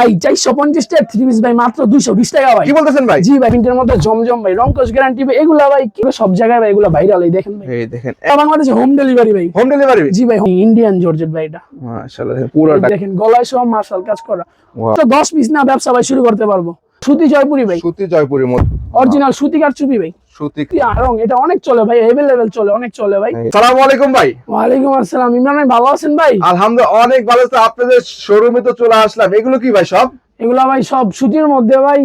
ভাই চারশো পঞ্চাশ টাকা থ্রি পিস ভাই মাত্র দুইশো বিশ টাকা ভাই। কি বলতেছেন ভাই? জি ভাই প্রিন্টের মধ্যে জমজম ভাই গ্যারান্টি ভাই এগুলা ভাই কি সব জায়গায় ভাই এগুলা ভাইরাল এই দেখেন ভাই। দেখেন। বাংলাদেশে হোম ডেলিভারি ভাই। হোম ডেলিভারি জি ভাই ইন্ডিয়ান জর্জেট ভাই এটা। মাশাআল্লাহ দেখেন দেখেন গলায় সব মার্শাল কাজ করা। তো দশ পিস না ব্যবসা ভাই শুরু করতে পারব। সুতি জয়পুরি ভাই। সুতি জয়পুরের মধ্যে অরিজিনাল সুতি চুপি ভাই। সুতি রং এটা অনেক চলে ভাই এভেলেবেল চলে অনেক চলে ভাই। সালাম আলাইকুম ভাই। ওয়ালাইকুম আসসালাম ইমরান ভাই ভালো আছেন ভাই? আলহামদুলিল্লাহ অনেক ভালো তো আপনাদের শোরুমে তো চলে আসলাম। এগুলো কি ভাই সব? এগুলা ভাই সব সুতির মধ্যে ভাই।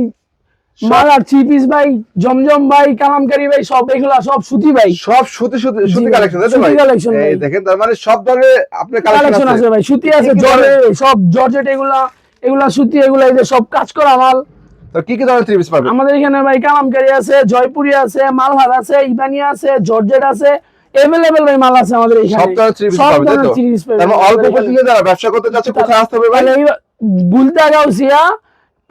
মাল আর থ্রি পিস ভাই জমজম ভাই কালামকারি ভাই সব এগুলা সব সুতি ভাই। সব সুতি সুতি সুতি কালেকশন সুতি ভাই। এই দেখেন তার মানে সব ধরনের আপনার কালেকশন কালেকশন আছে। আছে ভাই সুতি আছে জর্জেট সব জর্জেট এগুলা এগুলা সুতি এগুলা এদের সব কাজ করা মাল। তো কি কি ধরনের থ্রি পিস পাবেন আমাদের এখানে ভাই কালামকারি আছে জয়পুরি আছে মালহার আছে ইবানি আছে জর্জেট আছে এভেলেবেল ভাই মাল আছে আমাদের এখানে। সব ধরনের থ্রি পিস পাবেন তো? three piece পাবেন তার মানে অল্প যারা ব্যবসা করতে যাচ্ছে কোথায় আসতে হবে ভাই?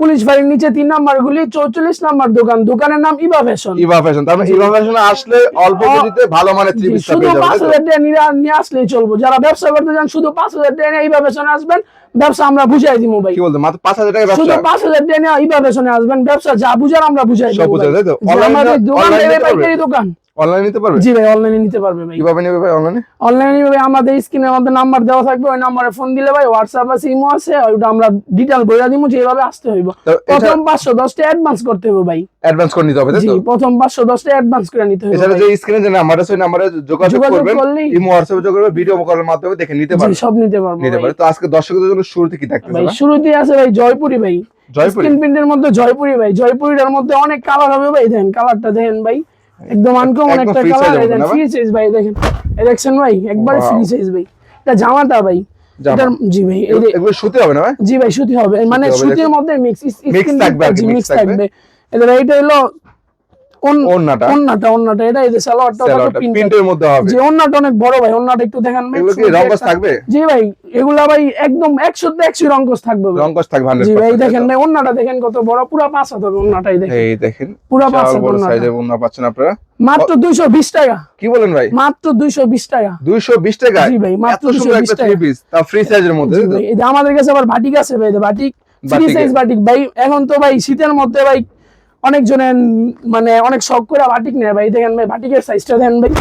পুলিশ ফাঁড়ির নিচে তিন নাম্বার গুলি চৌচল্লিশ নাম্বার দোকান। দোকানের নাম ইবা ফ্যাশন। ফ্যাশন তার মানে ইভা আসলে অল্প পুঁজিতে ভালো মানের থ্রি পিস শুধু পাঁচ হাজার টাকা নিয়ে আসলেই চলবো। যারা ব্যবসা করতে চান শুধু পাঁচ হাজার টাকা ইবা ফ্যাশনে আসবেন। ব্যবসা আমরা বুঝাই দিব ভাই কি বলতে মাত্র পাঁচ হাজার টাকা ব্যবসা শুধু 5000 টাকা নিয়ে ইবা ফ্যাশনে আসবেন ব্যবসা যা বুঝার আমরা বুঝাই সব বুঝাই, দাও তো? Online আমাদের না- দোকান? পাইকারি দোকান অনলাইনে নিতে পারবে? জি ভাই অনলাইনে নিতে পারবে ভাই। কীভাবে নেবে ভাই অনলাইনে অনলাইনে ভাই আমাদের স্ক্রিনের মধ্যে নাম্বার দেওয়া থাকবে ওই নাম্বারে ফোন দিলে ভাই হোয়াটসঅ্যাপ আছে ইমো আছে ওইটা আমরা ডিটেল বলে দিব যে এইভাবে আসতে হইব। প্রথম পাঁচশো দশটা অ্যাডভান্স করতে হবে ভাই। অ্যাডভান্স করে নিতে হবে তাই জি প্রথম পাঁচশো দশটা অ্যাডভান্স করে নিতে হবে এছাড়া যে স্ক্রিনে যে নাম্বার আছে ওই নাম্বারে যোগাযোগ করবেন। ইমো হোয়াটসঅ্যাপে যোগাযোগ করবেন ভিডিও কলের মাধ্যমে দেখে নিতে পারবেন। সব নিতে পারব নিতে ভাই। পারে তো আজকে দর্শকদের জন্য শুরুতে কি থাকতেছে ভাই? শুরুতে আছে ভাই জয়পুরি ভাই। জয়পুরি? স্ক্রিন প্রিন্টের মধ্যে জয়পুরি ভাই। জয়পুরিটার মধ্যে অনেক কালার হবে ভাই দেখেন কালারটা দেখেন ভাই। একদম আনকমন একটা কালার না ফ্রি সাইজ ভাই দেখেন এই দেখছেন ভাই? একবারে. ফ্রি সাইজ ভাই। এটা জামাটা ভাই। এটার জি ভাই এই এগুলো- সুতি হবে না ভাই? জি ভাই সুতি হবে। মানে সুতির মধ্যে মিক্স মিক্স থাকবে মিক্স থাকবে। এটা এটা হলো ওন্নাটা ওন্নাটা ওন্নাটা এটা এই যে সালোয়ারটা প্রিন্টের মধ্যে হবে। যে ওন্নাটা অনেক বড় ভাই ওন্নাটা একটু দেখান ভাই এগুলো কি শুরুতে থাকবে? জি ভাই এগুলা ভাই একদম একশো একশো রঙ্গস থাকবে ভাই। রঙ্গস থাকবে জি ভাই দেখেন ভাই ওন্নাটা দেখেন কত বড় পুরা পাঁচ হাজার ওন্নাটাই দেখেন। এই দেখেন পুরা পাঁচ বিশাল হাজার সাইজের ওন্না পাচ্ছেন আপনারা। মাত্র দুইশো বিশ টাকা। কি বলেন ভাই? মাত্র দুইশো বিশ টাকা। 220 টাকা? জি ভাই, মাত্র 220 টাকা। থ্রি পিস তা ফ্রি সাইজের মধ্যে। এই আমাদের কাছে আবার বাটিক আছে ভাই বাটিক ফ্রি সাইজ বাটিক ভাই এখন তো ভাই শীতের মধ্যে ভাই অনেক জনের মানে অনেক শখ করে বাটিক নেয় ভাই। দেখেন ভাই বাটিকের সাইজটা দেন ভাই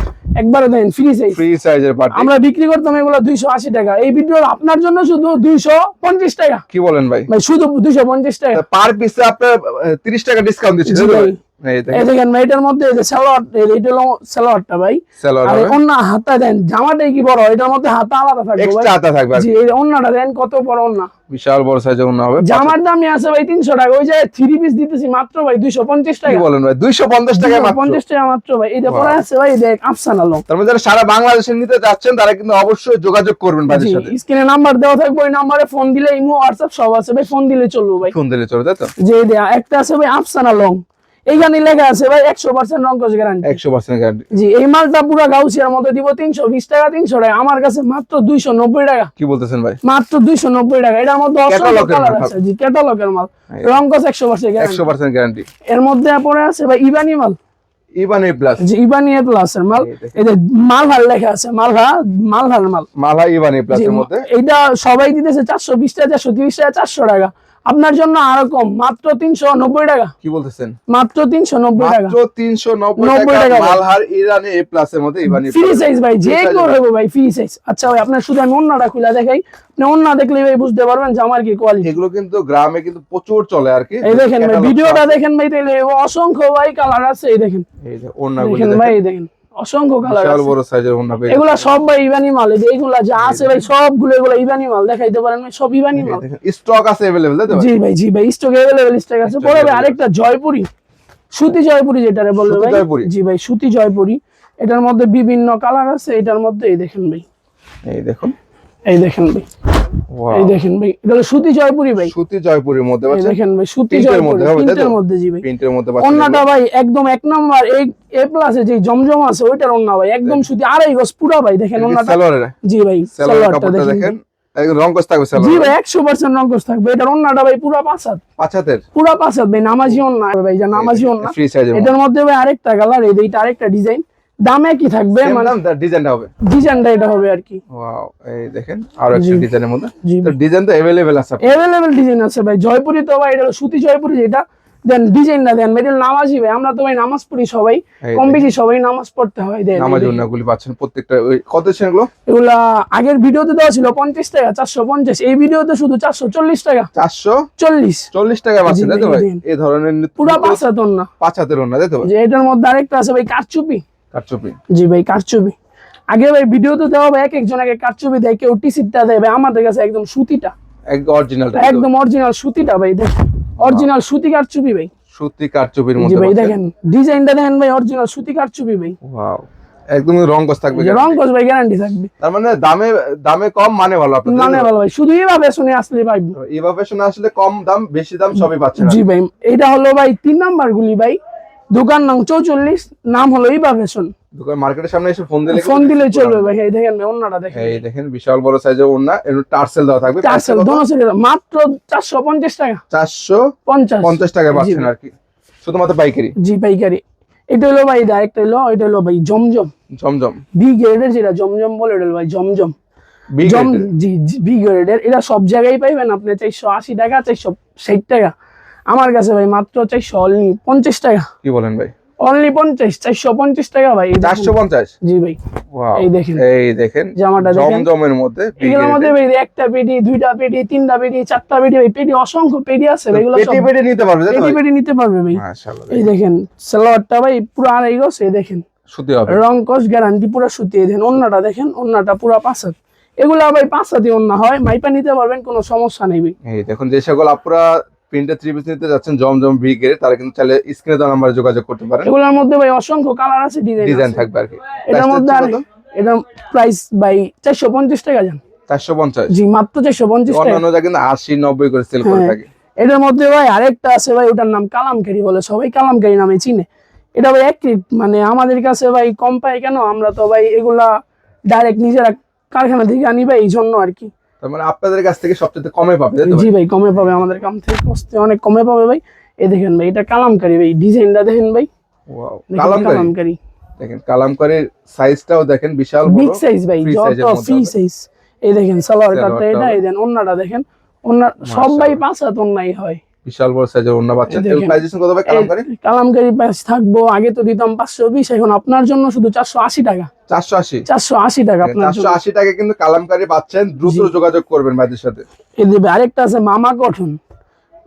একবারে দেন ফ্রি সাইজ ফ্রি সাইজের বাটিক। আমরা বিক্রি করতাম এগুলো দুইশো আশি টাকা। এই ভিডিও আপনার জন্য শুধু দুইশো পঞ্চাশ টাকা। কি বলেন ভাই? ভাই শুধু দুইশো পঞ্চাশ টাকা। পার পিসে আপনার আহ, 30 টাকা ডিসকাউন্ট। ভাই? এই দেখেন। এটার মধ্যে এই যে সালোয়ার এটা হলো সালোয়ারটা ভাই। আর অন্য দেন জামাটাই কি বড়? এটার মধ্যে হাতা আলাদা থাকবে এক্সট্রা আতা থাকবে জি এই অন্যটা দেন কত বড় অন্য? বিশাল বড় সাইজের ওন্না হবে। জামার দামই আছে ভাই তিনশো টাকা। ওই যে থ্রি পিস দিতেছি মাত্র ভাই দুইশো পঞ্চাশ কি টাকা। বলেন ভাই? 250 টাকা মাত্র। পঞ্চাশ টাকা মাত্র ভাই। এটা পরে আছে ভাই দেখ আফসান আলম তার মধ্যে যারা সারা বাংলাদেশে নিতে যাচ্ছেন তারা কিন্তু অবশ্যই যোগাযোগ করবেন জি ভাইদের সাথে। স্ক্রিনে নাম্বার দেওয়া থাকবে ওই নাম্বারে ফোন দিলে ইমো হোয়াটসঅ্যাপ সব আছে ভাই ফোন দিলে চলবো ভাই। ফোন দিলে চলবে তাই তো? যে দেয়া একটা আছে ভাই আফসান আলম এইখানে লেখা আছে ভাই একশো পার্সেন্ট গ্যারান্টি একশো পার্সেন্ট গ্যারান্টি জি এই মালটা পুরো গাউসিয়ার মধ্যে দিব তিনশো বিশ টাকা তিনশো টাকা। আমার কাছে মাত্র দুইশো নব্বই টাকা। কি বলতেছেন ভাই? মাত্র দুইশো নব্বই টাকা। এটার মধ্যে অসংখ্য কালার। আছে। জি ক্যাটালগের মাল। রঙ্কস একশো পার্সেন্ট একশো পার্সেন্ট গ্যারান্টি এর মধ্যে পরে আছে ভাই ইবানি মাল। ইভান এ প্লাস যে ইবানি প্লাস এর মাল। এই। মালহার লেখা আছে মালহা মালহার মাল। মালা ইভান এ প্লাস এর মধ্যে। এইটা সবাই দিতেছে চারশো বিশ টাকা চারশো তিরিশ টাকা চারশো টাকা। আপনার জন্য আরও কম মাত্র তিনশো নব্বই টাকা। কি বলতেছেন? মাত্র তিনশো নব্বই টাকা। তিনশো নব্বই টাকা মালহার ইরানে এ প্লাস এর মধ্যে ফ্রি সাইজ ভাই যে হবে ভাই। ফ্রি সাইজ আচ্ছা ভাই আপনার শুধু আমি অন্যটা খুলে দেখাই। আপনি অন্য দেখলে ভাই বুঝতে পারবেন যে আমার কি কোয়ালিটি এগুলো কিন্তু গ্রামে কিন্তু প্রচুর চলে আর কি। এই দেখেন ভাই ভিডিওটা দেখেন ভাই অসংখ্য ভাই কালার আছে এই দেখেন। এই যে ওন্নাগুলো ভাই এই দেখেন। অসংখ্য কালার বিশাল আছে বড় সাইজের ওন্না পেয়ে এগুলা সব ভাই ইবানি মাল এই যে এগুলা যা আছে ভাই সবগুলো এগুলো ইবানি মাল দেখাইতে পারেন ভাই সব ইবানি মাল স্টক আছে अवेलेबल তাই তো ভাই? জি ভাই জি ভাই স্টক अवेलेबल স্টক আছে Stock পরে ভাই available। আরেকটা জয়পুরি সুতি জয়পুরি যেটারে বলবে সুতি ভাই জয়পুরি? জি ভাই সুতি জয়পুরি এটার মধ্যে বিভিন্ন কালার আছে এটার মধ্যে এই দেখেন ভাই এই দেখুন এই দেখেন ভাই Wow, এই দেখেন ভাই এটা হলো সুতি জয়পুরি ভাই। সুতি জয়পুরের মধ্যে দেখেন ভাই সুতি জয়পুরি মধ্যে? প্রিন্টের জি ভাই। প্রিন্টের মধ্যে ভাই একদম এক নাম্বার এই এ প্লাসে যে জমজম আছে ওইটার অন্য ভাই একদম সুতি আড়াই গজ পুরা ভাই দেখেন জি ভাই সালোয়ারটা দেখেন। থাকবে জি ভাই থাকবে এটার পুরা পুরা নামাজি অন্য ভাই যা নামাজি এটার মধ্যে ভাই আরেকটা কালার এই আরেকটা ডিজাইন দামে কি থাকবে Same মানে দাম ডিজাইনটা হবে ডিজাইনটা এটা হবে আর কি ওয়াও এই দেখেন আরো একটা জি। ডিজাইনের মধ্যে জি তো ডিজাইন তো अवेलेबल আছে আপনার। অ্যাভেলেবেল ডিজাইন আছে ভাই জয়পুরি তো ভাই এটা হলো সুতি জয়পুরি যেটা দেন ডিজাইনটা দেন এটা নামাজি ভাই আমরা তো ভাই নামাজ পড়ি সবাই এই কম বেশি সবাই নামাজ পড়তে হয় দেন নামাজ উন্নাগুলি পাচ্ছেন প্রত্যেকটা ওই কত ছিল এগুলো এগুলা আগের ভিডিওতে দেওয়া ছিল পঞ্চাশ টাকা চারশো পঞ্চাশ এই ভিডিওতে শুধু চারশো চল্লিশ টাকা চারশো চল্লিশ চল্লিশ টাকা পাচ্ছেন জি, তাই তো ভাই, ভাই দিন। এই ধরনের নিত্য পুরা নতুন পাঁচ হাতন না পাঁচ হাতের ওন্না তাই তো ভাই যে এটার মধ্যে আরেকটা আছে ভাই কারচুপি কাটচুপি জি ভাই কারচুপি। আগে ভাই ভিডিওতে দেওয়া ভাই এক একজন আগে কারচুপি দেয় কেউ টিসিটটা দেয় ভাই আমাদের কাছে একদম সুতিটা। একদম অরিজিনাল একদম অরিজিনাল সুতিটা ভাই দেখেন। অরিজিনাল সুতি কারচুপি ভাই। সুতি কাটচুপির জি মধ্যে ভাই দেখেন ডিজাইনটা দেখেন ভাই অরিজিনাল সুতি কারচুপি ভাই। ওয়াও একদম রং কস থাকবে রং কস ভাই গ্যারান্টি থাকবে। তার মানে দামে দামে কম মানে ভালো আপনাদের? মানে ভালো ভাই শুধু এইভাবে শুনে আসলে পাইবো এভাবে শুনে আসলে কম দাম বেশি দাম সবই পাচ্ছেন জি ভাই এটা হলো ভাই তিন নাম্বার গুলি ভাই। দোকান নাম চৌচল্লিশ নাম হলো ইবা ফ্যাশন। দোকান মার্কেটের সামনে এসে ফোন দিলে ফোন দিলে চলবে ভাই এই দেখেন ভাই অন্যটা দেখেন। এই দেখেন বিশাল বড় সাইজের ওন্না এর টার্সেল দেওয়া থাকবে চারশো দোনো সাইডে মাত্র চারশো পঞ্চাশ টাকা। পাচ্ছেন ভাই। আর কি। শুধুমাত্র পাইকারি? জি পাইকারি। এটা হলো ভাই ডাইরেক্ট হলো এটা হলো ভাই জমজম। জমজম। বি গ্রেডের যেটা জমজম বলে এটা ভাই জমজম। জম গ্রেডের। জি বি গ্রেডের এটা সব জায়গায় পাইবেন আপনি চারশো আশি টাকা চারশো ষাট টাকা। আমার কাছে ভাই মাত্র চারশো অনলি পঞ্চাশ টাকা। কি বলেন ভাই? অনলি পঞ্চাশ চারশো পঞ্চাশ টাকা ভাই চারশো পঞ্চাশ? জি ভাই এই দেখেন। এই দেখেন জামাটা জমজমের মধ্যে এগুলোর মধ্যে ভাই একটা পেটি দুইটা পেটি তিনটা পেটি চারটা পেটি ভাই পেটি অসংখ্য পেটি আছে ভাই এগুলো পেটি পেটি নিতে পারবে পেটি পেটি নিতে পারবে ভাই। মাশাআল্লাহ, এই দেখেন। সালোয়ারটা ভাই পুরো আড়াই গজ এই দেখেন। সুতি হবে। রং কস গ্যারান্টি পুরো সুতি দেখেন অন্যটা দেখেন অন্যটা পুরো পাঁচ হাত। এগুলা ভাই পাঁচ হাতি অন্য হয় মাইপা নিতে পারবেন কোনো সমস্যা নেই ভাই। এই দেখুন যে সকল আপনারা প্রিন্টের থ্রি পিস নিতে যাচ্ছেন জমজম বি গ্রেড তারা কিন্তু চাইলে স্ক্রিনে দেওয়া নাম্বারে যোগাযোগ করতে পারেন। এগুলোর মধ্যে ভাই অসংখ্য কালার আছে ডিজাইন ডিজাইন থাকবে আর কি। এটার মধ্যে আর এটার প্রাইস ভাই চারশো পঞ্চাশ টাকা যান চারশো পঞ্চাশ। জি মাত্র চারশো পঞ্চাশ টাকা। অন্যান্য জায়গায় কিন্তু আশি নব্বই করে সেল করে হ্যাঁ। থাকে। এটার মধ্যে ভাই আরেকটা আছে ভাই ওটার নাম কালামকারি বলে সবাই কালামকারি নামে চিনে। এটা ভাই এক মানে আমাদের কাছে ভাই কম পাই কেন? আমরা তো ভাই এগুলা ডাইরেক্ট নিজেরা কারখানা থেকে আনি ভাই এই জন্য আর কি। তার মানে আপনাদের কাছ থেকে সবচেয়ে কমে পাবে জি ভাই? কমে পাবে আমাদের কাম থেকে কষ্টে অনেক কমে পাবে ভাই। এই দেখেন ভাই এটা কালামকারি ভাই ডিজাইনটা দেখেন ভাই। কালামকারী? কালামকারি। দেখেন কালামকারীর সাইজটাও দেখেন বিশাল বিগ সাইজ ভাই যত ফ্রি সাইজ এই দেখেন সালোয়ার কাটটা এটা। এই দেন অন্যটা দেখেন। অন্য সব ভাই পাঁচ হাত অন্যাই হয়। বিশাল বড় সাইজের পাচ্ছেন এই এর কত ভাই কালামকারী? কালামকারি প্রাইস থাকব আগে তো দিতাম পাঁচশো বিশ এখন আপনার জন্য শুধু চারশো আশি টাকা। চারশো আশি? চারশো আশি টাকা আপনার চারশো জন্য আশি টাকা কিন্তু কালামকারী পাচ্ছেন দ্রুত যোগাযোগ করবেন ভাইদের সাথে। এই দেবে আরেকটা আছে মামা কটন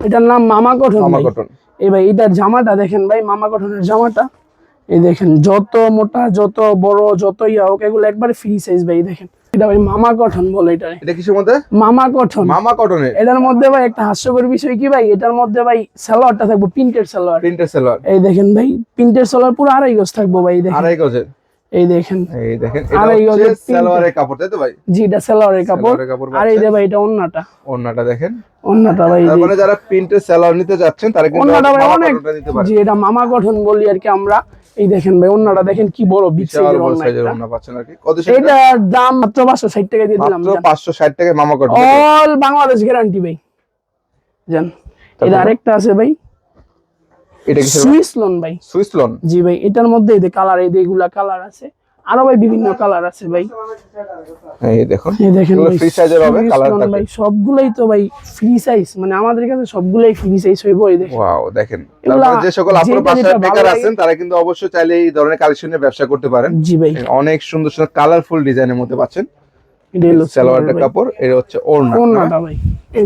এটার নাম মামা কটন মামা। কটন এই ভাই এটার জামাটা দেখেন ভাই মামা কটনের জামাটা। এই দেখেন যত মোটা যত বড় যত ইয়া হোক এগুলো একবারে ফ্রি সাইজ ভাই দেখেন। এটা ভাই মামা কটন বলে এটা এটা কিসের মধ্যে? মামা কটন মামা কটনের এটার মধ্যে ভাই একটা হাস্যকর বিষয় কি ভাই? এটার মধ্যে ভাই সালোয়ারটা থাকব প্রিন্টেড সালোয়ার। প্রিন্টের সেলার এই দেখেন ভাই প্রিন্টেড সালোয়ার পুরো আড়াই গজ থাকব ভাই দেখেন। আড়াই গজের। এই দেখেন। এই দেখেন গজের সালোয়ারের কাপড় তাই তো ভাই? জি এটা সালোয়ারের কাপড়। আর এই যে ভাই এটা অন্যটা ওন্নাটা দেখেন। অন্যটা ভাই মানে যারা প্রিন্টের সেলার নিতে যাচ্ছেন তারা কিন্তু অন্যটা ভাই অনেক জি এটা মামা গঠন বলি আর কি আমরা। এই দেখেন ভাই অন্যটা দেখেন কি বড় বিগ বিশাল সাইজের অন্য সাইজের একটা। পাচ্ছেন আর কি। কত এটার দাম মাত্র পাঁচশো ষাট টাকা দিয়ে দিলাম মাত্র পাঁচশো ষাট টাকায় মামা কাট অল বাংলাদেশ গ্যারান্টি ভাই জান। এটা আরেকটা আছে ভাই। এটা কি সুইস লোন ভাই। সুইস লোন জি ভাই এটার মধ্যে এই যে কালার এই যে এগুলা কালার আছে। আরও ভাই বিভিন্ন কালার আছে ভাই। এই দেখুন। এই দেখেন এগুলো ভাই free size এর হবে, Swiss থাকবে। ভাই সবগুলাই তো ভাই ফ্রি সাইজ মানে আমাদের কাছে সবগুলাই ফ্রি সাইজ হইব এই দেখেন। ওয়াও দেখেন। তারপরে যে সকল আপনার বাসায় বেকার আছেন তারা কিন্তু অবশ্যই চাইলে এই ধরনের কালেকশনের ব্যবসা করতে পারেন। জি ভাই। অনেক সুন্দর সুন্দর কালারফুল ডিজাইনের মধ্যে পাচ্ছেন। সালোয়ারটা কাপড় এটা হচ্ছে ওড়না ওড়নাটা ভাই।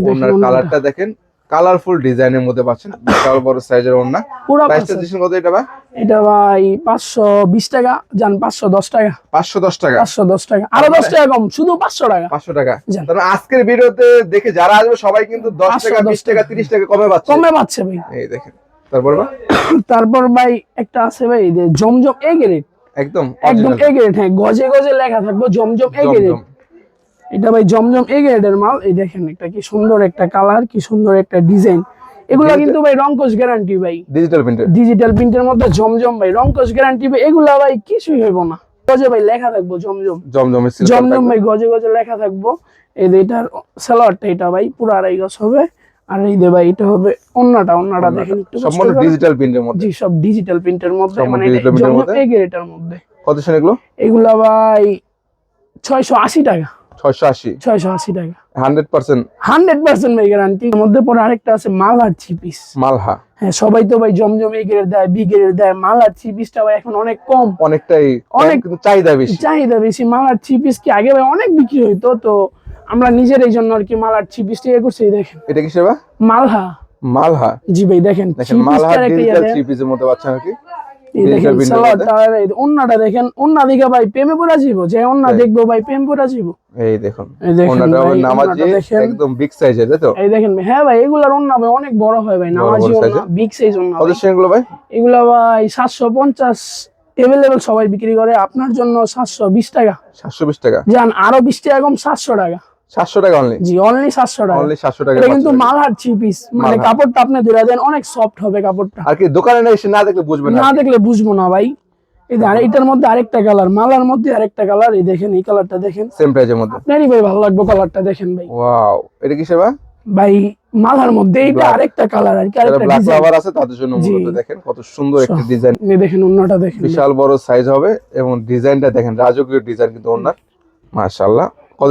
ওড়নার কালারটা দেখেন। কালারফুল ডিজাইনের মধ্যে পাচ্ছেন। বিশাল বড় সাইজের ওড়না। পুরো প্রাইসটা। দিচ্ছেন কত এটা ভাই? এটা ভাই পাঁচশো বিশ টাকা। যান পাঁচশো দশ টাকা। পাঁচশো দশ টাকা। পাঁচশো দশ টাকা। আরও দশ টাকা কম শুধু পাঁচশো টাকা। পাঁচশো টাকা। যান। তাহলে আজকের ভিডিওতে দেখে যারা আসবে সবাই কিন্তু দশ 500, টাকা 10 বিশ টাকা তিরিশ টাকা কমে পাচ্ছে। কমে পাচ্ছে ভাই। এই দেখেন। তারপর ভাই, তারপর ভাই একটা আছে ভাই যে জমজম এ গ্রেড। একদম একদম original, এ গ্রেড হ্যাঁ গজে গজে লেখা থাকব জমজম এ গ্রেড। জমজম। এটা ভাই জমজম এ গ্রেডের মাল এই দেখেন একটা কি সুন্দর একটা কালার কি সুন্দর একটা ডিজাইন। এগুলা কিন্তু ভাই রংকশ গ্যারান্টি ভাই। ডিজিটাল প্রিন্টার ডিজিটাল প্রিন্টের মধ্যে জমজম ভাই রংকশ গ্যারান্টি ভাই এগুলা ভাই কিছুই হইব না। গজে ভাই লেখা থাকব জমজম। silk জমজম ভাই গজে গজে লেখা থাকব। এই যে এটার সালোয়ারটা এটা ভাই পুরো আড়াই গজ হবে। আর এই দে ভাই এটা হবে অন্যটা অন্যটা দেখেন একটু সম্পূর্ণ ডিজিটাল প্রিন্টের মধ্যে। জি সব ডিজিটাল প্রিন্টের মধ্যে। মানে জমজম মধ্যে? এ গ্রেডের মধ্যে। কত এগুলো? এগুলা ভাই ছয়শো আশি টাকা। ছয়শো আশি। ছয়শো আশি টাকা। Hundred percent. হান্ড্রেড পার্সেন্ট ভাই গ্যারান্টি মধ্যে পরে আরেকটা আছে মালহার থ্রি পিস মালহা। হ্যাঁ সবাই তো ভাই জমজম এ গ্রেড দেয় বি গ্রেড দেয়। মালহার থ্রি পিসটা ভাই এখন অনেক কম। অনেকটাই অনেক- চাহিদা বেশি। চাহিদা বেশি। মালার থ্রি পিস কি আগে ভাই অনেক বিক্রি হইতো তো আমরা নিজের এই জন্য আর কি মালার থ্রি পিসটা ইয়ে করছি দেখেন। এটা কি সেবা মালহা। মালহা। জি ভাই দেখেন দেখেন মালহা ডিজিটাল দেন। থ্রি পিসের মধ্যে পাচ্ছেন আর কি দেখেন digital window সালোয়ারটা আর এই অন্যটা দেখেন অন্য দিকে ভাই প্রেমে পড়া যাব যে অন্য দেখব ভাই প্রেম পড়া যাব এই দেখুন এই দেখেন ওনাটা ভাই, নামাজি একদম বিগ সাইজের তাই তো? এই দেখেন হ্যাঁ ভাই এগুলার ভাই অনেক বড় হয় ভাই নামাজি? বিগ সাইজ অন্য কত সেগুলো ভাই? এগুলা ভাই সাতশো পঞ্চাশ এভেলেবেল সবাই বিক্রি করে আপনার জন্য সাতশো বিশ টাকা। সাতশো বিশ টাকা। যান আরও বিশ টাকা কম সাতশো টাকা। সাতশো টাকা অনলি জি অনলি সাতশো টাকা। অনলি সাতশো টাকা এটা কিন্তু মালহার থ্রি পিস মানে কাপড়টা আপনি ধরে দেন অনেক সফট হবে কাপড়টা। আর কি দোকানে না এসে না দেখলে বুঝবেন না না দেখলে বুঝব না ভাই। এই আর এটার মধ্যে আরেকটা কালার মালার মধ্যে আরেকটা কালার এই দেখেন এই কালারটা দেখেন। সেম প্রাইজের মধ্যে। আপনারই ভাই ভালো লাগবে কালারটা দেখেন ভাই। ওয়াও এটা কি সেবা ভাই মালার মধ্যে Black. আরেকটা কালার আর কি আরেকটা ডিজাইন লাভার আছে তাদের জন্য মূলত দেখেন কত সুন্দর একটা ডিজাইন এই দেখেন অন্যটা দেখেন। বিশাল বড় সাইজ হবে এবং ডিজাইনটা দেখেন রাজকীয় ডিজাইন কিন্তু ওনার মাশাআল্লাহ।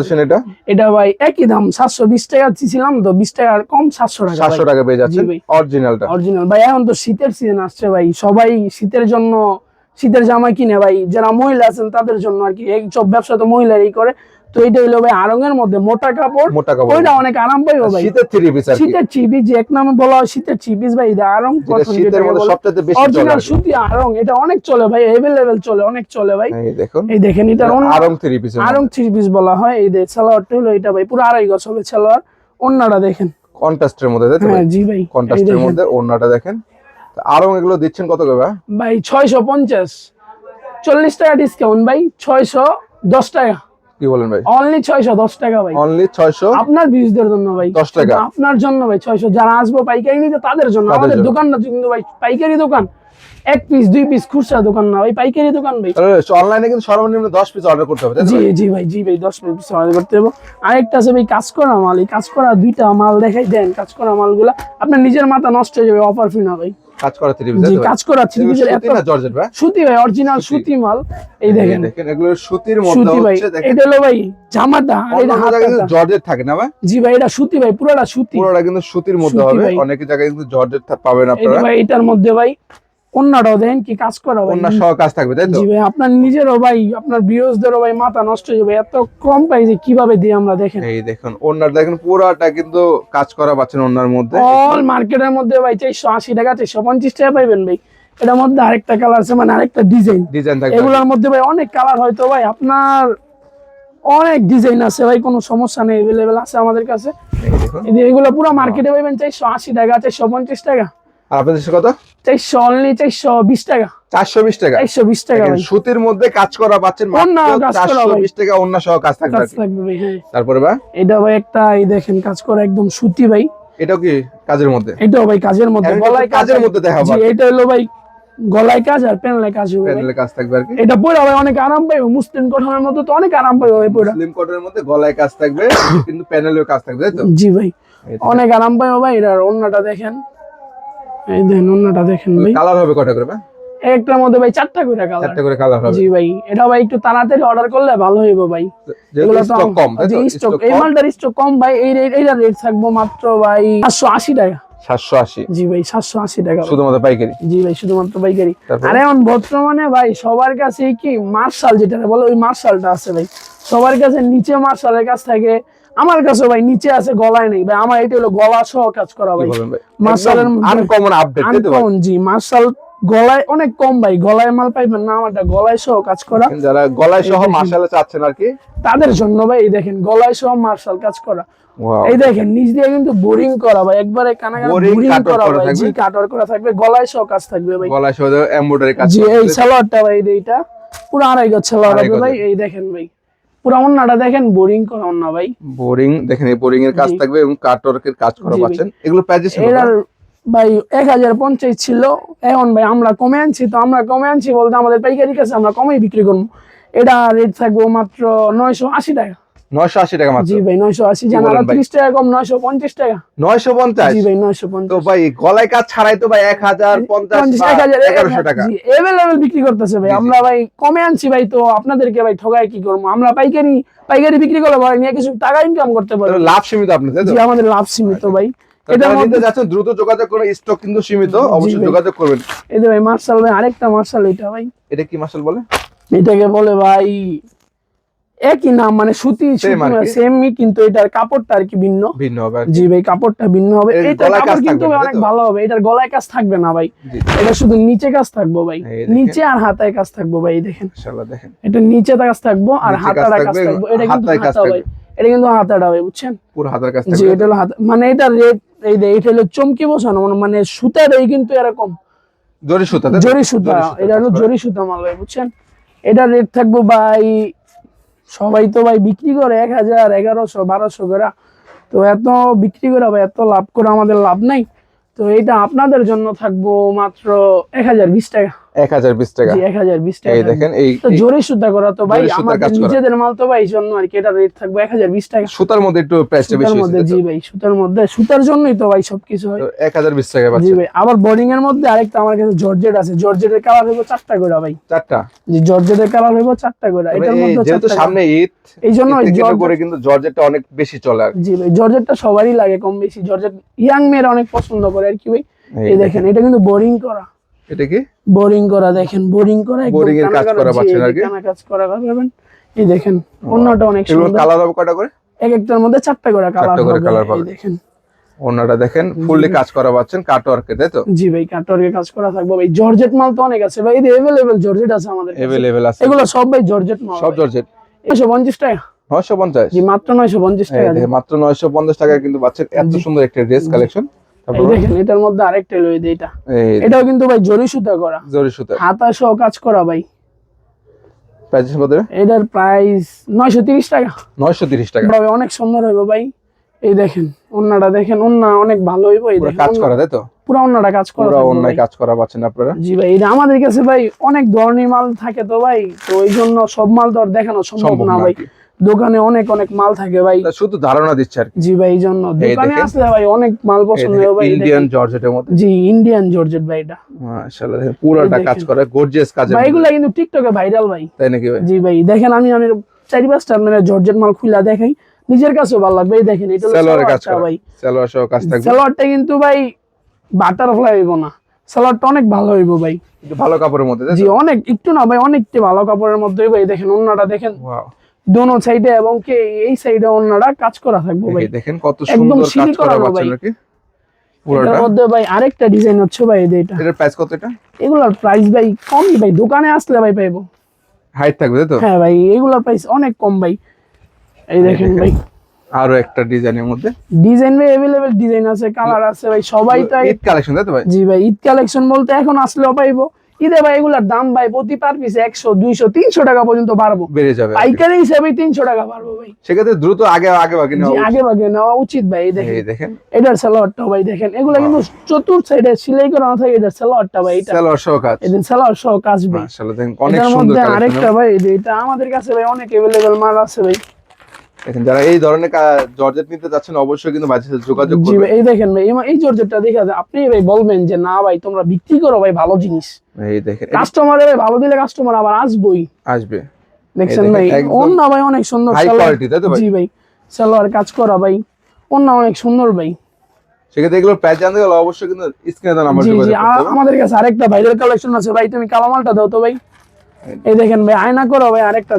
সেন এটা? এটা ভাই একই দাম সাতশো বিশ টাকা ছিলাম তো বিশ টাকা আর কম সাতশো টাকা সাতশো টাকা পেয়ে যাচ্ছেন? অরিজিনালটা অরিজিনাল ভাই এখন তো শীতের সিজন আসছে ভাই। সবাই শীতের জন্য শীতের জামা কিনে ভাই। যারা মহিলা আছেন তাদের জন্য আর কি। এই সব ব্যবসা তো মহিলারই করে। তো এটা হইল ভাই আরঙের মধ্যে মোটা কাপড় মোটা কাপড়। ওইটা অনেক আরাম পাইবো ভাই। শীতের থ্রি পিস আর শীতের যে এক নামে বলা হয় শীতের চিপিস ভাই এটা আরং যেটা শীতের মধ্যে সবচেয়ে বেশি চলে অরিজিনাল সুতি আরং এটা অনেক চলে ভাই এভেলেবেল চলে অনেক চলে ভাই। এই দেখুন। এই দেখেন এটা Aarong three piece Aarong three piece বলা হয়। এই যে সালোয়ারটা হলো এটা ভাই পুরো আড়াই গজ হবে সালোয়ার। অন্যটা দেখেন। কন্ট্রাস্টের মধ্যে তাই তো হ্যাঁ জি ভাই। কন্ট্রাস্টের মধ্যে ওড়নাটা দেখেন। আরং এগুলো দিচ্ছেন কত করে ভাই? ভাই ছয়শো পঞ্চাশ। চল্লিশ টাকা ডিসকাউন্ট ভাই ছয়শো দশ টাকা। কি বলেন ভাই? অনলি ছয়শো দশ টাকা ভাই। অনলি ছয়শো আপনার ভিউজদের জন্য ভাই। 10 টাকা। আপনার জন্য ভাই ছয়শো। যারা আসব পাইকারি নিতে তাদের জন্য। আমাদের জন্য। দোকানটা কিন্তু ভাই পাইকারি দোকান। এক পিস দুই পিস খুচরা দোকান না ভাই পাইকারি দোকান ভাই। অনলাইনে কিন্তু সর্বনিম্ন দশ পিস অর্ডার করতে হবে জি জি ভাই জি ভাই দশ পিস অর্ডার করতে হবে। আরেকটা আছে ভাই কাজ করা মাল। এই কাজ করা দুইটা মাল দেখাই দেন কাজ করা মালগুলা। আপনার নিজের মাথা নষ্ট হয়ে যাবে অফার ফি না ভাই। কাজ করা থ্রি পিস কাজ করা থ্রি পিস এত না জর্জেট ভাই? সুতি ভাই অরিজিনাল সুতি। মাল। এই দেখেন। দেখেন এগুলো সুতির মধ্যে হচ্ছে দেখেন। এটা হলো ভাই জামাটা এটা হাতাটা। জর্জেট থাকে না ভাই? জি ভাই এটা সুতি ভাই পুরোটা সুতি। পুরোটা কিন্তু সুতির মধ্যে হবে। অনেক জায়গায় কিন্তু জর্জেট পাবেন আপনারা। ভাই এটার মধ্যে ভাই অন্যটাও দেন কি কাজ করা অন্য সহ কাজ থাকবে তাই তো? জি ভাই আপনার নিজেরও ভাই আপনার বিয়সদেরও ভাই মাথা নষ্ট হয়ে যাবে। এত কম প্রাইসে কীভাবে দিই আমরা দেখেন? এই দেখুন ওনার দেখেন পুরাটা কিন্তু কাজ করা পাচ্ছেন ওনার মধ্যে। অল মার্কেটের মধ্যে ভাই চারশো আশি টাকা চারশো পঞ্চাশ টাকা পাইবেন ভাই। এটার মধ্যে আরেকটা কালার আছে মানে আরেকটা ডিজাইন ডিজাইন থাকবে। এগুলোর মধ্যে ভাই অনেক কালার হয়তো ভাই আপনার অনেক ডিজাইন আছে ভাই কোনো সমস্যা নেই এভেলেবেল আছে আমাদের কাছে। এই দেখুন। এই এগুলো পুরো মার্কেটে পাইবেন চারশো আশি টাকা চারশো পঞ্চাশ টাকা। আর আপনাদের কত? চারশো অনলি চারশো বিশ টাকা। চারশো বিশ টাকা। চারশো বিশ টাকা সুতির মধ্যে কাজ করা পাচ্ছেন চারশো বিশ টাকা অন্য সহ কাজ থাকবে হ্যাঁ। তারপরে ভাই এটা ভাই একটা এই দেখেন কাজ করা একদম সুতি ভাই। এটাও কি কাজের মধ্যে? এটাও ভাই কাজের মধ্যে। গলায় কাজের মধ্যে দেখা পাবে এটা হলো ভাই গলায় কাজ আর প্যানেলে কাজ হবে প্যানেলে কাজ থাকবে আর কি। এটা পরে ভাই অনেক আরাম পাইবে। মুসলিম কটনের মতো তো অনেক আরাম পাইবে ভাই পরে। স্লিম কটনের মধ্যে গলায় কাজ থাকবে কিন্তু প্যানেলেও কাজ থাকবে তাই তো? জি ভাই অনেক আরাম পাইবে ভাই। এটার অন্যটা দেখেন। এই দেখেন অন্যটা দেখেন ভাই। কালার হবে কটা করে ভাই? একটার মধ্যে ভাই চারটা করে কালার। চারটে করে কালার হবে। জি ভাই এটা ভাই একটু তাড়াতাড়ি অর্ডার করলে ভালো হইব ভাই। এগুলো তো স্টক কম স্টক এই মালটার স্টক কম ভাই এই রেট এইটার রেট থাকব মাত্র ভাই সাতশো আশি টাকা। সাতশো আশি। জি ভাই সাতশো আশি টাকা শুধুমাত্র পাইকারি? জি ভাই শুধুমাত্র পাইকারি? আর এখন বর্তমানে ভাই সবার কাছে কি? মার্শাল যেটা বলে ওই মার্শালটা আছে ভাই। সবার কাছে নিচে মার্শালের কাছ থাকে আমার কাছে ভাই নিচে আছে গলায় নেই। ভাই আমার এটা হলো গলা সহ কাজ করা ভাই। মার্শালের আনকমন আপডেট আনকমন জি মার্শাল গলায় অনেক কম ভাই। গলায় মাল পাইবেন না আমারটা গলায় সহ কাজ করা। যারা গলায় সহ। মাসালে চাচ্ছেন আর কি। তাদের জন্য ভাই এই দেখেন গলায় সহ মার্শাল কাজ করা। এই দেখেন নিচ দিয়ে কিন্তু বোরিং করা ভাই। একবারে কানা কানা বোরিং করা ভাই? জি কাটর করা থাকবে। গলায় সহ কাজ থাকবে ভাই। গলায় সহ এমব্রয়ডারি কাজ জি এই। সালোয়ারটা ভাই এইটা। পুরো আড়াই গজ সালোয়ার হবে ভাই। এই দেখেন ভাই। পুরো অন্যটা দেখেন বোরিং করা অন্য ভাই। বোরিং দেখেন এই বোরিং এর কাজ থাকবে এবং কাটওয়ার্কের কাজ করা পাচ্ছেন। এগুলো প্রাইস এটার ভাই এক হাজার পঞ্চাশ ছিল। এখন ভাই আমরা কমে আনছি তো আমরা কমে আনছি বলতে আমাদের পাইকারি কাছে আমরা কমেই বিক্রি করব। এটা রেট থাকব মাত্র নয়শো আশি টাকা। নয়শো আশি টাকা মাত্র। জি ভাই নয়শো আশি কি জান বলেন আরও ভাই? ত্রিশ টাকা কম নয়শো পঞ্চাশ টাকা। নয়শো পঞ্চাশ? জি ভাই নয়শো তো ভাই গলায় কাজ ছাড়াই তো ভাই এক হাজার পঞ্চাশ পঞ্চাশ, বা এক হাজার, এক এগারোশো হাজার, টাকা। জি, available বিক্রি করতেছে ভাই। আমরা ভাই কমে আনছি ভাই তো আপনাদেরকে ভাই ঠগাই কি করব? আমরা পাইকারি পাইকারি বিক্রি করলে ভাই নিয়ে কিছু টাকা ইনকাম করতে পারব। লাভ সীমিত আপনি তাই তো? জি আমাদের লাভ সীমিত ভাই। তো এটার মধ্যে নিতে যাচ্ছেন দ্রুত যোগাযোগ করুন স্টক কিন্তু সীমিত অবশ্যই ভাই। যোগাযোগ করবেন। এই যে ভাই মার্শাল ভাই আরেকটা মার্শাল এটা ভাই। এটা কি মাসাল বলে? এটাকে বলে ভাই একই নাম মানে সুতি সেমই কিন্তু এটার কাপড়টা আর কি ভিন্ন। ভিন্ন হবে জি ভাই কাপড়টা ভিন্ন হবে। কাজ কাপড় কিন্তু অনেক ভালো হবে। এটার গলায় কাজ থাকবে না ভাই। এটা শুধু নিচে কাজ থাকব ভাই। নিচে আর হাতায় কাজ থাকব ভাই দেখেন। মাশাআল্লাহ দেখেন। এটা নিচে কাজ থাকব আর নিচে কাজ হাতাটা কাজ থাকবে, এটা কিন্তু হাতায় কাজ হাতা ভাই। এটা কিন্তু হাতাটা ভাই বুঝছেন? পুরো হাতের কাজ জি এটা হলো হাতা মানে এটা রেট এই যে এটা হলো চমকি বসানো মানে- মানে সুতা দেয় কিন্তু এরকম। জরি সুতা জরি সুতা। এটা হলো জরি সুতা মাল ভাই বুঝছেন? এটা রেট থাকব ভাই সবাই তো ভাই বিক্রি করে এক হাজার, এগারোশো, বারোশো করে। তো এত বিক্রি করে ভাই এত লাভ করে আমাদের লাভ নাই। তো এটা আপনাদের জন্য থাকব মাত্র এক হাজার বিশ টাকা। এক হাজার বিশ টাকা। জি এক হাজার বিশ টাকা। এই দেখেন এই জরি সুতা করা তো ভাই আমাদের নিজেদের মাল তো ভাই জন্য আর কি এটা রেট থাকবে এক হাজার বিশ টাকা। সুতার মধ্যে একটু প্রাইসটা বেশি মধ্যে জি ভাই সুতার মধ্যে সুতার জন্যই তো ভাই সবকিছু হয়। এক হাজার বিশ টাকা জি ভাই আবার বোর্ডিং এর মধ্যে আরেকটা আমার কাছে জর্জেট আছে। জর্জেটের কালার হইব চারটা করে ভাই। চারটা? জি জর্জেটের কালার হইব চারটা করে। এটার মধ্যে যেহেতু সামনে ঈদ এই জন্য করে কিন্তু জর্জেটটা অনেক বেশি চলে আর। জি ভাই জর্জেটটা সবারই লাগে কম বেশি। জর্জেট ইয়াং মেয়েরা অনেক পছন্দ করে আর কি ভাই। এই দেখেন এটা কিন্তু বোরিং করা। এটা কি? বোরিং করা দেখেন বোরিং করা একদম Boring এর কাজ করা জি, পাচ্ছেন আর কি? কাজ করা পাবেন। এই দেখেন অন্যটা অনেক সুন্দর। কালার হবে কটা করে? এক একটার মধ্যে চারটা করে কালার হবে। colour পাবেন। দেখেন। দেখেন ফুললি কাজ করা পাচ্ছেন তাই তো? জি ভাই কাটওয়ার্কে কাজ করা থাকবে। ভাই জর্জেট মাল তো অনেক আছে ভাই। এই এভেলেবেল জর্জেট আছে আমাদের। এভেলেবেল আছে। এগুলো সব ভাই জর্জেট মাল। সব জর্জেট একশো পঞ্চাশ টাকা। নয়শো পঞ্চাশ। জি মাত্র নয়শো পঞ্চাশ এই টাকা। মাত্র নয়শো পঞ্চাশ টাকায় কিন্তু পাচ্ছেন এত সুন্দর একটা ড্রেস কালেকশন দেখেন এটার মধ্যে আরেকটা এটা। এটাও কিন্তু ভাই জরি সুতা করা। জরি সুতা। হাতা সহ কাজ করা ভাই। প্রাইস কত? এটার প্রাইস নয়শো তিরিশ টাকা। নয়শো তিরিশ টাকা। ভাই অনেক সুন্দর হইব ভাই। এই দেখেন অন্যটা দেখেন অন্য অনেক ভালো হইব এই দেখেন কাজ করা তাই তো? পুরো অন্যটা কাজ করা পুরো কাজ করা পাচ্ছেন আপনারা? জি ভাই এটা আমাদের কাছে ভাই অনেক ধরনের মাল থাকে তো ভাই তো ওই জন্য সব মাল তো আর দেখানো সম্ভব না ভাই। দোকানে অনেক অনেক মাল থাকে ভাই। শুধু ধারণা দিচ্ছে আর জি ভাই এই জন্য। দোকানে আসলে ভাই অনেক মাল পছন্দ হবে ভাই ইন্ডিয়ান। জর্জেটের মধ্যে। জি ইন্ডিয়ান জর্জেট ভাই এটা। মাশাআল্লাহ পুরোটা কাজ। করা গর্জিয়াস কাজের ভাই। এগুলা কিন্তু টিকটকে ভাইরাল ভাই। তাই নাকি ভাই? জি ভাই দেখেন আমি আমি চারি পাঁচটা মানে জর্জেট মাল খুলা দেখাই। নিজের কাছেও ভালো লাগবে এই দেখেন এটা সালোয়ারের কাজ করা। ভাই। সালোয়ার সহ কাজ থাকবে। সালোয়ারটা কিন্তু ভাই বাটারফ্লাই হইব না। সালোয়ারটা অনেক ভালো হইব ভাই। একটু ভালো কাপড়ের মধ্যে জি অনেক একটু না ভাই অনেকটা ভালো কাপড়ের মধ্যে হইব এই দেখেন অন্যটা দেখেন। Wow, দোনো সাইডে এবং কি এই সাইডে অন্যটা কাজ করা থাকবে ভাই। দেখেন কত সুন্দর কাজ করা পুরোটা? মধ্যে ভাই আরেকটা ডিজাইন হচ্ছে ভাই এটা। এটার প্রাইস কত এটা? এগুলার প্রাইস ভাই কমই ভাই দোকানে আসলে ভাই পাইবো। হাইট থাকবে তো? হ্যাঁ ভাই এগুলার প্রাইস অনেক কম ভাই। এই দেখেন ভাই। আরও একটা ডিজাইনের মধ্যে। ডিজাইন ভাই এভেলেবেল ডিজাইন আছে কালার আছে ভাই সবাই তাই ঈদ কালেকশন তাই তো ভাই? জি ভাই ঈদ কালেকশন বলতে এখন আসলেও পাইবো। ঈদে ভাই এগুলার দাম ভাই প্রতি পার পিস একশো দুইশো তিনশো টাকা পর্যন্ত বাড়বো। বেড়ে যাবে পাইকারি হিসেবে তিনশো টাকা বাড়বো ভাই। সেক্ষেত্রে দ্রুত আগে আগে নেওয়া আগে ভাগে নেওয়া উচিত ভাই এই দেখেন। দেখেন। এটার সালোয়ারটা ভাই দেখেন। এগুলা কিন্তু চতুর্থ সাইডে সিলাই করা না থাকে এটার সালোয়ারটা ভাই এটা। সালোয়ার সহ কাজ। এদের সালোয়ার সহ কাজ ভাই। অনেক সুন্দর মধ্যে আরেকটা ভাই যে এটা আমাদের কাছে ভাই অনেক এভেলেবেল মাল আছে ভাই। দেখেন যারা এই ধরনের জর্জেট নিতে যাচ্ছেন অবশ্যই কিন্তু বাজার সাথে যোগাযোগ জি করবেন। এই দেখেন ভাই এই- জর্জেটটা দেখে আপনি ভাই বলবেন যে না ভাই তোমরা বিক্রি করো ভাই ভালো জিনিস। এই দেখেন কাস্টমারে ভাই ভালো দিলে কাস্টমার আবার আসবই। আসবে। দেখছেন ভাই অন্য ভাই অনেক সুন্দর হাই কোয়ালিটি তাই তো ভাই? জি ভাই সালোয়ার কাজ করা ভাই অন্য অনেক সুন্দর ভাই। সেক্ষেত্রে এগুলো প্রাইস জানতে গেলে অবশ্যই কিন্তু স্ক্রিনে দেওয়া নাম্বার আমাদের কাছে আরেকটা ভাইরাল কালেকশন আছে। ভাই তুমি কালামালটা দাও তো ভাই। এই দেখেন ভাই আয়না করো ভাই আরেকটা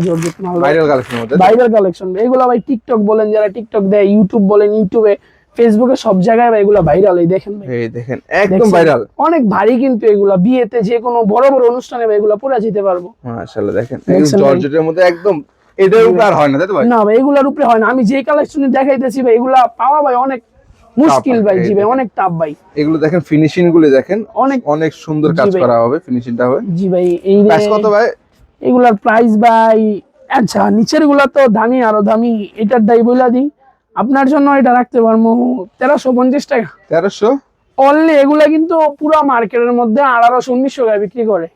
মাল ভাইরাল কালেকশনের মধ্যে ভাইরাল কালেকশন এগুলো ভাই টিকটক বলেন যারা টিকটক দেয় ইউটিউব বলেন ইউটিউবে ফেসবুকে সব জায়গায় ভাই এগুলো ভাইরাল এই দেখেন ভাই। এই দেখেন একদম ভাইরাল অনেক ভারী কিন্তু এগুলা বিয়েতে যে কোনো বড় বড় অনুষ্ঠানে ভাই এগুলা পরে যেতে পারব। মাশাআল্লাহ দেখেন? জর্জেটের মধ্যে একদম এটার উপর হয় না তাই তো ভাই? না ভাই এগুলার উপরে হয় না। আমি যে কালেকশন দেখাইতেছি ভাই এগুলা পাওয়া ভাই অনেক মুশকিল ভাই জি ভাই অনেক টাপ ভাই। এগুলো দেখেন ফিনিশিংগুলো দেখেন অনেক অনেক সুন্দর কাজ করা হবে ফিনিশিংটা হবে। জি ভাই এই প্রাইস কত ভাই? এগুলার প্রাইস ভাই আচ্ছা নিচেরগুলা তো দামি আরও দামি এটার দাই বইলা দিই। আপনার জন্য এটা রাখতে পারব তেরোশো পঞ্চাশ টাকা। তেরোশো? অনলি এগুলা কিন্তু পুরো মার্কেটের মধ্যে আঠারোশো উনিশশো টাকা বিক্রি করে।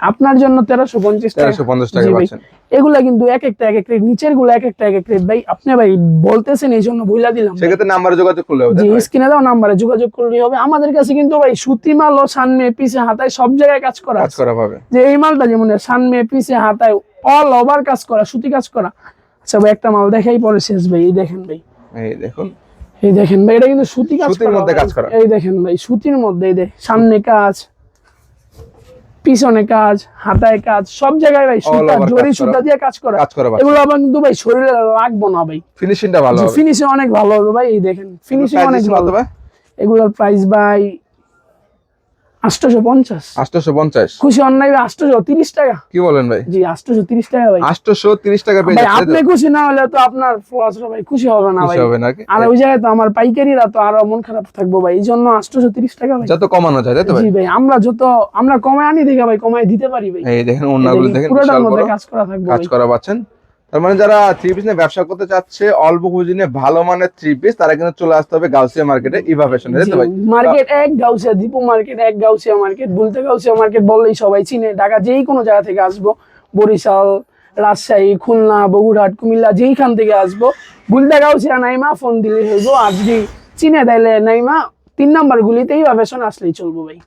আপনার জন্য তেরোশো পঞ্চাশ তেরোশো পঞ্চাশ টাকা পাচ্ছেন। এগুলা কিন্তু এক একটা এক এক রেট নিচেরগুলো এক একটা এক এক রেট ভাই আপনি ভাই বলতেছেন এই জন্য বইলা দিলাম সেক্ষেত্রে নাম্বারে যোগাযোগ করলে হবে জি? স্ক্রিনে দাও নাম্বারে যোগাযোগ করলেই হবে। আমাদের কাছে কিন্তু ভাই সুতি মাল ও সানমে পিছে হাতায় সব জায়গায় কাজ করা কাজ করা পাবে। যে এই মালটা যেমন সানমে পিছে হাতায় অল ওভার কাজ করা সুতি কাজ করা। আচ্ছা ভাই একটা মাল দেখাই পরে শেষ ভাই। এই দেখেন ভাই। এই দেখুন। এই দেখেন ভাই এটা কিন্তু সুতি কাজ সুতির মধ্যে কাজ করা। এই দেখেন ভাই সুতির মধ্যে এই দেখ সামনে কাজ পিছনে কাজ হাতায় কাজ সব জায়গায় ভাই সুতা জরি সুতা দিয়ে কাজ করা। এগুলো আবার কিন্তু ভাই শরীরে লাগবো না ভাই। ফিনিশিংটা ভালো হবে। ফিনিশিং অনেক ভালো হবে ভাই এই দেখেন। ফিনিশিং অনেক ভালো। ভাই? এগুলোর প্রাইস ভাই পঞ্চাশ। 850 খুশি অন্যায় ভাই তিরিশ টাকা। কি বলেন ভাই? জি তিরিশ টাকা ভাই। 830 টাকা পেয়ে আপনি খুশি না হলে তো আপনার ভাই খুশি হবে না ভাই। হবে নাকি আর ওই জায়গায় তো আমার পাইকারিরা তো আরও মন খারাপ থাকব ভাই। এই জন্য তিরিশ টাকা ভাই। যত কমানো যায় তাই ভাই? জি ভাই আমরা যত আমরা কমায় আনি দেখে ভাই কমায় দিতে পারি ভাই। এই দেখেন ওন্নাগুলো দেখেন পুরোটার মধ্যে কাজ করা থাকবে কাজ করা পাচ্ছেন? তার মানে যারা থ্রি পিস নিয়ে ব্যবসা করতে চাচ্ছে অল্প পুঁজি নিয়ে ভালো মানের থ্রি পিস তারা কিন্তু চলে আসতে হবে গাউসিয়া মার্কেটে ইভা ফ্যাশনে ভাই? মার্কেট এক গাউসিয়া দীপু মার্কেট এক গাউসিয়া মার্কেট বলতে গাউসিয়া মার্কেট বললেই সবাই চিনে। ঢাকা যেই কোনো জায়গা থেকে আসব বরিশাল রাজশাহী খুলনা বগুড়াট কুমিল্লা যেইখান থেকে আসব বুলতে গাউসিয়া নাইমা ফোন দিলে হইব। আজকে চিনে তাইলে নাইমা তিন নাম্বার গুলিতেই বা ফ্যাশন আসলেই চলবো ভাই।